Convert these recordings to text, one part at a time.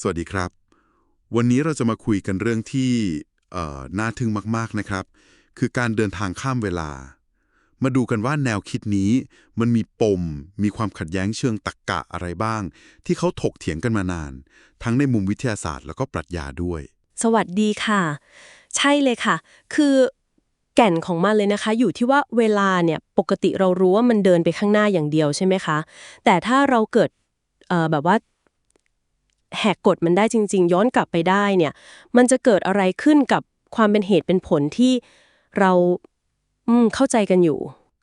สวัสดีครับ วันนี้เราจะมาคุยกันเรื่องที่น่าทึ่งมากๆนะครับ คือการเดินทางข้ามเวลา มาดูกันว่าแนวคิดนี้ มันมีปม มีความขัดแย้งเชิงตรรกกะอะไรบ้าง ที่เขาถกเถียงกันมานาน ทั้งในมุมวิทยาศาสตร์แล้วก็ปรัชญาด้วย สวัสดีค่ะ ใช่เลยค่ะ คือแก่นของมันเลยนะคะ อยู่ที่ว่าเวลาเนี่ยปกติเรารู้ว่ามันเดินไปข้างหน้าอย่างเดียวใช่ไหมคะ แต่ถ้าเราเกิดแบบว่า แหกกฎมันได้จริง ๆ ย้อนกลับไปได้เนี่ย มันจะเกิดอะไรขึ้นกับความเป็นเหตุเป็นผลที่เราอืมเข้าใจกันอยู่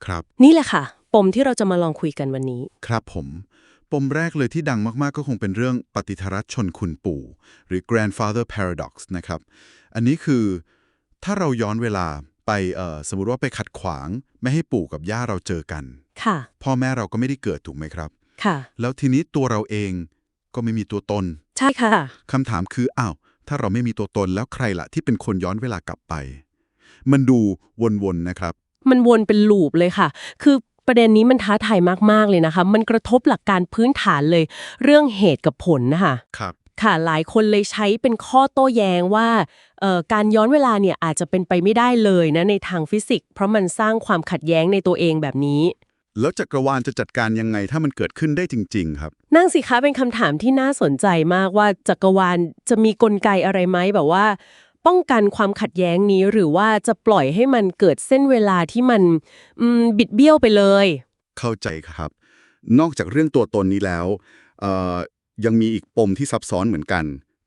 ครับ นี่แหละค่ะ ปมที่เราจะมาลองคุยกันวันนี้ ครับผม ปมแรกเลยที่ดังมากๆ ก็คงเป็นเรื่องปฏิทรัชชนคุณปู่ หรือ grandfather paradox นะครับ อันนี้คือถ้าเราย้อนเวลาไปเอ่อสมมติว่าไปขัดขวาง ไม่ให้ปู่กับย่าเราเจอกัน ค่ะ พ่อแม่เราก็ไม่ได้เกิดถูกไหมครับ ค่ะ แล้วทีนี้ตัวเราเอง ก็ไม่มีตัวตน ใช่ค่ะ คำถามคืออ้าวถ้าเราไม่มีตัวตนแล้วใครล่ะ ที่เป็นคนย้อนเวลากลับไป มันดูวนๆนะครับ มันวนเป็นลูปเลยค่ะ คือประเด็นนี้มันท้าทายมากๆเลยนะคะ มันกระทบหลักการพื้นฐานเลย เรื่องเหตุกับผลนะคะครับค่ะหลายคนเลยใช้เป็นข้อโต้แย้งว่าเอ่อการย้อนเวลาเนี่ยอาจจะเป็นไปไม่ได้เลยนะในทางฟิสิกส์เพราะมันสร้างความขัดแย้งในตัวเองแบบนี้ แล้วจักรวาลจะจัดการยังไงถ้ามันเกิดขึ้นได้จริง ๆ ครับ นั่งสิคะเป็นคำถามที่น่าสนใจมากว่าจักรวาลจะมีกลไกอะไรไหมแบบว่า ป้องกันความขัดแย้งนี้หรือว่าจะปล่อยให้มันเกิดเส้นเวลาที่มันอืมบิดเบี้ยวไปเลย เข้าใจครับ นอกจากเรื่องตัวตนนี้แล้วเอ่อยังมีอีกปมที่ซับซ้อนเหมือนกัน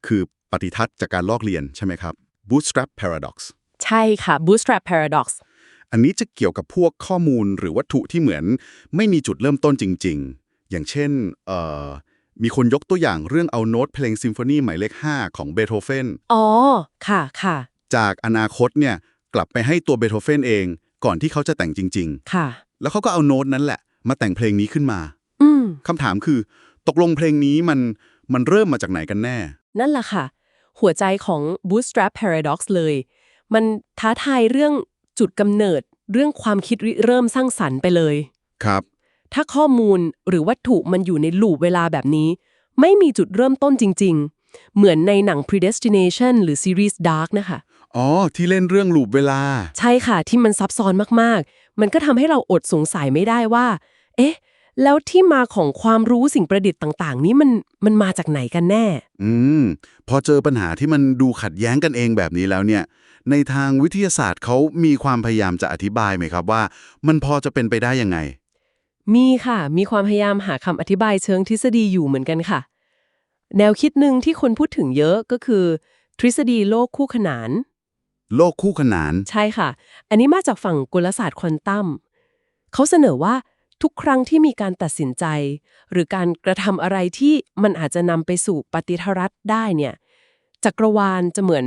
คือปฏิทัศน์จากการลอกเรียนใช่ไหมครับ bootstrap paradox ใช่ค่ะ bootstrap paradox อันนี้จะเกี่ยวกับพวกข้อมูลหรือวัตถุที่เหมือน ไม่มีจุดเริ่มต้นจริง ๆ อย่างเช่นเอ่อมีคนยกตัวอย่างเรื่องเอาโน้ตเพลงซิมโฟนีหมายเลข 5 ของเบโธเฟน อ๋อ ค่ะค่ะ จากอนาคตเนี่ยกลับไปให้ตัวเบโธเฟนเอง ก่อนที่เขาจะแต่งจริงค่ะๆแล้วเขาก็เอาโน้ตนั้นแหละ มาแต่งเพลงนี้ขึ้นมา อืมคำถามคือ ตกลงเพลงนี้มันมันเริ่มมาจากไหนกันแน่ นั่นแหละค่ะ หัวใจของ bootstrap paradox เลย มันท้าทายเรื่อง จุดกำเนิดเรื่องความคิดริเริ่มสร้างสรรค์ไปเลย ครับ ถ้าข้อมูลหรือวัตถุมันอยู่ในลูปเวลาแบบนี้ ไม่มีจุดเริ่มต้นจริง ๆ เหมือนในหนัง predestination หรือซีรีส์ dark นะคะ อ๋อ ที่เล่นเรื่องลูปเวลา ใช่ค่ะที่มันซับซ้อนมากๆ มันก็ทำให้เราอดสงสัยไม่ได้ว่า เอ๊ะ แล้วที่มาของความรู้สิ่งประดิษฐ์ต่าง ๆ นี้มันมันมาจากไหนกันแน่ อืม พอเจอปัญหาที่มันดูขัดแย้งกันเองแบบนี้แล้วเนี่ย ในทางวิทยาศาสตร์เขามีความพยายามจะอธิบายไหมครับว่า มันพอจะเป็นไปได้ยังไง มีค่ะ มีความพยายามหาคำอธิบายเชิงทฤษฎีอยู่เหมือนกันค่ะ แนวคิดหนึ่งที่คนพูดถึงเยอะก็คือ ทฤษฎีโลกคู่ขนาน โลกคู่ขนาน ใช่ค่ะ อันนี้มาจากฝั่งกลศาสตร์ควอนตัมเขาเสนอว่า ทุกครั้งที่มีการตัดสินใจ หรือการกระทำอะไรที่มันอาจจะนำไปสู่ปฏิทรัฐได้เนี่ยจักรวาลจะเหมือน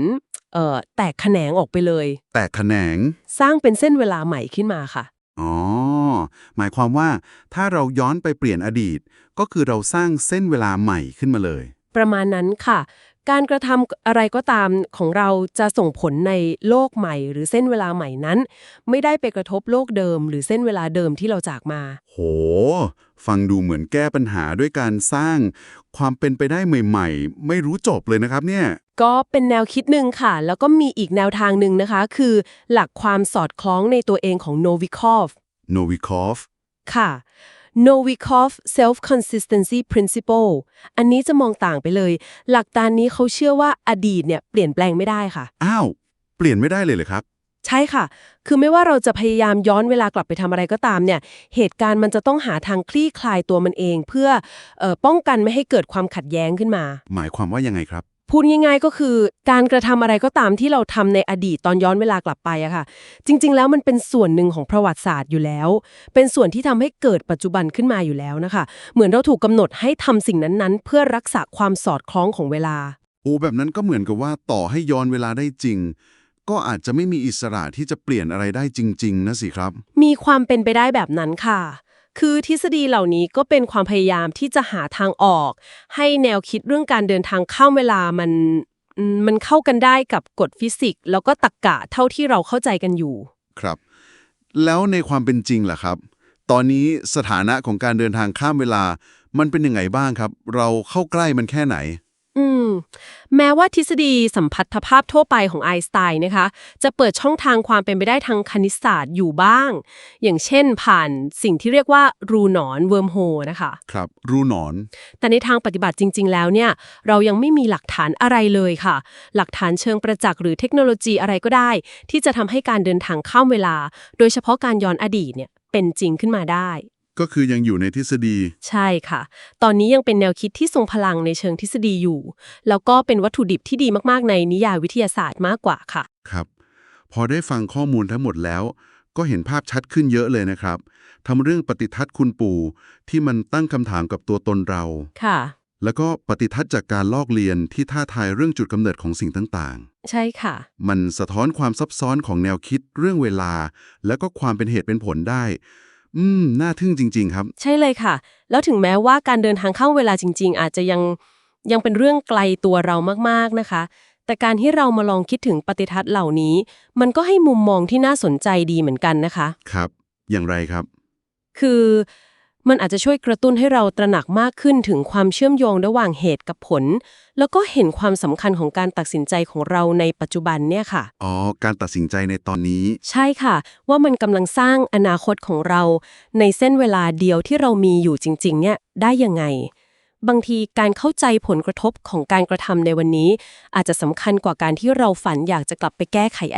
เอ่อแตกแขนงออกไปเลย แตกแขนง สร้างเป็นเส้นเวลาใหม่ขึ้นมาค่ะ อ๋อ หมายความว่าถ้าเราย้อนไปเปลี่ยนอดีต ก็คือเราสร้างเส้นเวลาใหม่ขึ้นมาเลย ประมาณนั้นค่ะ การกระทำอะไรก็ตามของเราจะส่งผลในโลกใหม่ หรือเส้นเวลาใหม่นั้น ไม่ได้ไปกระทบโลกเดิม หรือเส้นเวลาเดิมที่เราจากมา โห ฟังดูเหมือนแก้ปัญหาด้วยการสร้าง ความเป็นไปได้ใหม่ ๆ ไม่รู้จบเลยนะครับเนี่ย ก็เป็นแนวคิดหนึ่งค่ะ แล้วก็มีอีกแนวทางหนึ่งนะคะ คือหลักความสอดคล้องในตัวเองของโนวิคอฟโนวิคอฟค่ะ Novikov Self-Consistency Principle อันนี้จะมองต่างไปเลย หลักการนี้เขาเชื่อว่าอดีตเนี่ยเปลี่ยนแปลงไม่ได้ค่ะ อ้าว เปลี่ยนไม่ได้เลยเหรอครับ ใช่ค่ะ คือไม่ว่าเราจะพยายามย้อนเวลากลับไปทำอะไรก็ตามเนี่ย เหตุการณ์มันจะต้องหาทางคลี่คลายตัวมันเอง เพื่อเออป้องกันไม่ให้เกิดความขัดแย้งขึ้นมา หมายความว่ายังไงครับ พูดง่ายๆก็คือการกระทำอะไรก็ตามที่เราทำในอดีตตอนย้อนเวลากลับไปอะค่ะ จริง ๆ แล้วมันเป็นส่วนหนึ่งของประวัติศาสตร์อยู่แล้ว เป็นส่วนที่ทำให้เกิดปัจจุบันขึ้นมาอยู่แล้วนะคะ เหมือนเราถูกกำหนดให้ทำสิ่งนั้นๆ เพื่อรักษาความสอดคล้องของเวลา โอ้แบบนั้นก็เหมือนกับว่าต่อให้ย้อนเวลาได้จริง ก็อาจจะไม่มีอิสระที่จะเปลี่ยนอะไรได้จริง ๆนะสิครับ มีความเป็นไปได้แบบนั้นค่ะ คือทฤษฎีเหล่านี้ก็เป็นความพยายามที่จะหาทางออก ให้แนวคิดเรื่องการเดินทางข้ามเวลามันมันเข้ากันได้กับกฎฟิสิกส์ แล้วก็ตรรกะเท่าที่เราเข้าใจกันอยู่ ครับ แล้วในความเป็นจริงล่ะครับ ตอนนี้สถานะของการเดินทางข้ามเวลา มันเป็นยังไงบ้างครับ เราเข้าใกล้มันแค่ไหน ออืม แม้ว่าทฤษฎีสัมพัทธภาพทั่วไปของไอน์สไตน์นะคะ จะเปิดช่องทางความเป็นไปได้ทางคณิตศาสตร์อยู่บ้าง อย่างเช่นผ่านสิ่งที่เรียกว่ารูหนอนเวิร์มโฮนะคะ ครับ รูหนอน แต่ในทางปฏิบัติจริง ๆ แล้วเนี่ย เรายังไม่มีหลักฐานอะไรเลยค่ะ หลักฐานเชิงประจักษ์หรือเทคโนโลยีอะไรก็ได้ ที่จะทำให้การเดินทางข้ามเวลา โดยเฉพาะการย้อนอดีตเนี่ยเป็นจริงขึ้นมาได้ ก็คือยังอยู่ในทฤษฎี ใช่ค่ะ ตอนนี้ยังเป็นแนวคิดที่ทรงพลังในเชิงทฤษฎีอยู่ แล้วก็เป็นวัตถุดิบที่ดีมากๆในนิยายวิทยาศาสตร์มากกว่าค่ะ ครับ พอได้ฟังข้อมูลทั้งหมดแล้ว ก็เห็นภาพชัดขึ้นเยอะเลยนะครับทำเรื่องปฏิทัศน์คุณปู่ ที่มันตั้งคำถามกับตัวตนเรา ค่ะ แล้วก็ปฏิทัศน์จากการลอกเลียนที่ท้าทายเรื่องจุดกำเนิดของสิ่งต่างใช่ค่ะๆมันสะท้อนความซับซ้อนของแนวคิดเรื่องเวลา แล้วก็ความเป็นเหตุเป็นผลได้ อืม น่าทึ่งจริง ๆ ครับ ใช่เลยค่ะ แล้วถึงแม้ว่าการเดินทางเข้าเวลาจริง ๆ อาจจะยังยังเป็นเรื่องไกลตัวเรามากๆนะคะ แต่การที่เรามาลองคิดถึงปฏิทัศน์เหล่านี้ มันก็ให้มุมมองที่น่าสนใจดีเหมือนกันนะคะ ครับ อย่างไรครับ คือ มันอาจจะช่วยกระตุ้นให้เราตระหนักมากขึ้นถึงความเชื่อมโยงระหว่างเหตุกับผล แล้วก็เห็นความสำคัญของการตัดสินใจของเราในปัจจุบันเนี่ยค่ะ อ๋อ การตัดสินใจในตอนนี้ ใช่ค่ะ ว่ามันกำลังสร้างอนาคตของเรา ในเส้นเวลาเดียวที่เรามีอยู่จริง ๆ เนี่ยได้ยังไง บางทีการเข้าใจผลกระทบของการกระทำในวันนี้ อาจจะสำคัญกว่าการที่เราฝันอยากจะกลับไปแก้ไขอ